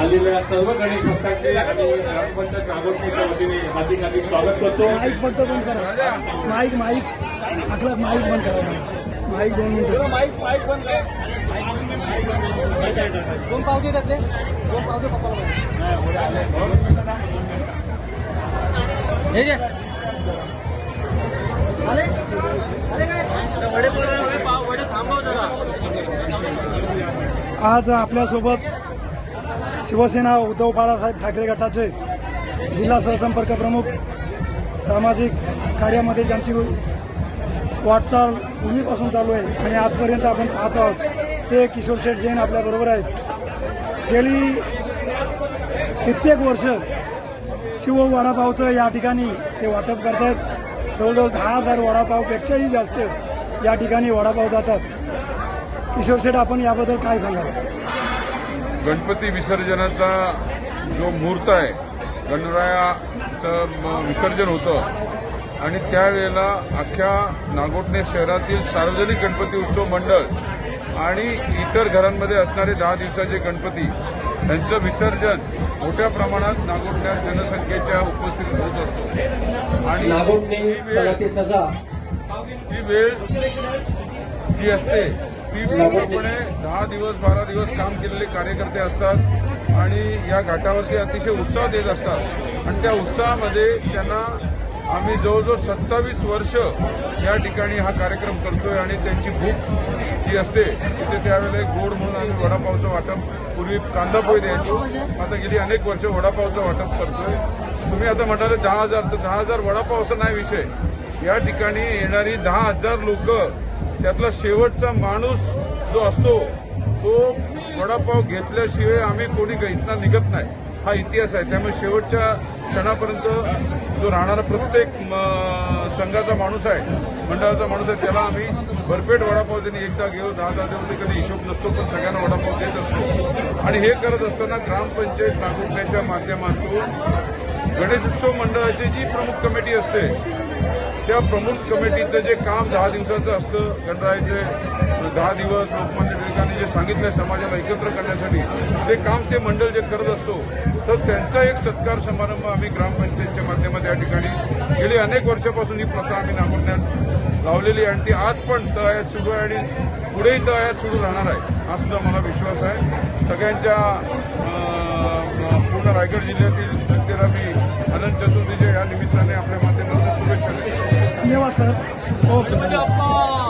आलेल्या सर्व गणेश भक्तांचे आणि ग्रामपंचायत नागोठणीच्या वतीने हार्दिक हार्दिक स्वागत करतो. माईक बंद बंद करा. Mic mic. आठवत माईक बंद करा. माईक दोन मिनिटं. माईक माईक बंद दोन पावते त्यातले दोन पावते पप्पाला हे घे. आज आपल्यासोबत शिवसेना उद्धव बाळासाहेब ठाकरे गटाचे जिल्हा सहसंपर्क प्रमुख सामाजिक कार्यामध्ये ज्यांची वाटचाल पूर्वीपासून चालू आहे आणि आजपर्यंत आपण पाहत आहोत ते किशोर शेठ जैन आपल्याबरोबर आहेत. गेली कित्येक वर्ष शिव वडापावचं या ठिकाणी ते वाटप करतात जवळजवळ दहा हजार वडापावपेक्षाही जास्त या ठिकाणी वडापाव जातात. किशोर शेठ आपण याबद्दल काय सांगाल? गणपती विसर्जनाचा जो मुहूर्त आहे गणरायाचं विसर्जन होतं. आणि त्यावेळेला अख्ख्या नागोठणे शहरातील सार्वजनिक गणपती उत्सव मंडळ आणि इतर घरांमध्ये असणारे दहा दिवसाचे गणपती यांचं विसर्जन मोठ्या प्रमाणात नागोठण्यात जनसंख्येच्या उपस्थितीत होत असतो. आणि ही ही वेळ जी असते ती पूर्णपणे दहा दिवस बारा दिवस काम केलेले कार्यकर्ते असतात आणि या घाटावरती अतिशय उत्साह देत असतात. आणि त्या उत्साहामध्ये त्यांना आम्ही जवळजवळ सत्तावीस वर्ष या ठिकाणी हा कार्यक्रम करतोय आणि त्यांची भूक जी असते तिथे त्यावेळेला गोड म्हणून आम्ही वडापावचं वाटप पूर्वी कांदा पोहे द्यायचो. आता गेली अनेक वर्ष वडापावचं वाटप करतोय. तुम्ही आता म्हणाले दहा हजार तर दहा हजार वडापाव असं नाही विषय. या ठिकाणी येणारी दहा हजार लोक त्यातला शेवटचा माणूस जो असतो तो वडापाव घेतल्याशिवाय आम्ही कोणी इथनं निघत नाही. हा इतिहास आहे. त्यामुळे शेवटच्या क्षणापर्यंत जो राहणारा प्रत्येक म, संघाचा माणूस आहे मंडळाचा माणूस आहे त्याला आम्ही भरपेट वडापाव त्यांनी एकदा घेऊ दहा दहा देऊ कधी हिशोब नसतो पण सगळ्यांना वडापाव देत असतो. आणि हे करत असताना ग्रामपंचायत नागरिकांच्या माध्यमातून गणेशोत्सव मंडळाची जी प्रमुख कमिटी असते त्या प्रमुख कमिटीचं जे काम दहा दिवसाचं असतं गणरायाचे दहा दिवस लोकमान्य टिळकांनी जे सांगितलं समाजाला एकत्र करण्यासाठी ते काम ते मंडळ जे करत असतो तर त्यांचा एक सत्कार समारंभ आम्ही ग्रामपंचायतच्या माध्यमात या ठिकाणी गेली अनेक वर्षापासून ही प्रथा आम्ही नागवण्यात लावलेली आणि ती आज पण तळ्यात सुरू आहे आणि पुढेही तळ्यात सुरू राहणार आहे हा सुद्धा मला विश्वास आहे. सगळ्यांच्या पूर्ण रायगड जिल्ह्यातील जनतेला मी अनंत चतुर्थीच्या या निमित्ताने आपल्या माध्यमातून शुभेच्छा देतो. 今天我我不要抱